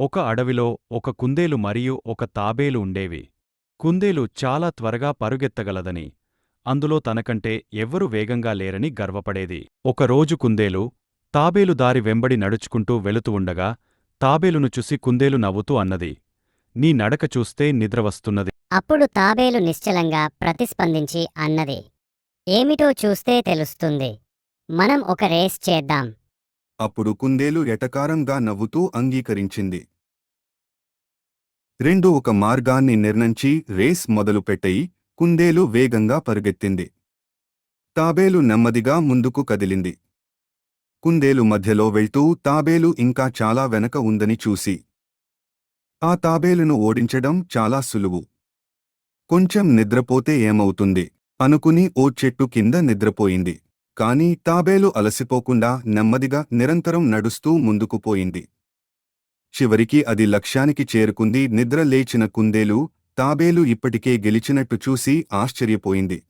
ఒక అడవిలో ఒక కుందేలు మరియు ఒక తాబేలు ఉండేవి. కుందేలు చాలా త్వరగా పరుగెత్తగలదని అందులో తనకంటే ఎవ్వరు వేగంగా లేరని గర్వపడేది. ఒకరోజు కుందేలు తాబేలు దారి వెంబడి నడుచుకుంటూ వెళుతూ ఉండగా తాబేలును చూసి కుందేలు నవ్వుతూ అన్నది నీ నడక చూస్తే నిద్రవస్తున్నది అప్పుడు తాబేలు నిశ్చలంగా ప్రతిస్పందించి అన్నది ఏమిటో చూస్తే తెలుస్తుంది. మనం ఒక రేస్ చేద్దాం. అప్పుడు కుందేలు ఎటకారంగా నవ్వుతూ అంగీకరించింది. రెండు ఒక మార్గాన్ని నిర్ణంచి రేస్ మొదలుపెట్టయి కుందేలు వేగంగా పరుగెత్తింది. తాబేలు నెమ్మదిగా ముందుకు కదిలింది. కుందేలు మధ్యలో వెళ్తూ తాబేలు ఇంకా చాలా వెనక ఉందని చూసి. ఆ తాబేలును ఓడించడం చాలా సులువు. కొంచెం నిద్రపోతే ఏమవుతుంది? అనుకుని ఓ చెట్టు కింద నిద్రపోయింది. కాని తాబేలు అలసిపోకుండా నెమ్మదిగా నిరంతరం నడుస్తూ ముందుకు పోయింది. చివరికి అది లక్ష్యానికి చేరుకుంది. నిద్ర లేచిన కుందేలు తాబేలు ఇప్పటికే గెలిచినట్టు చూసి ఆశ్చర్యపోయింది.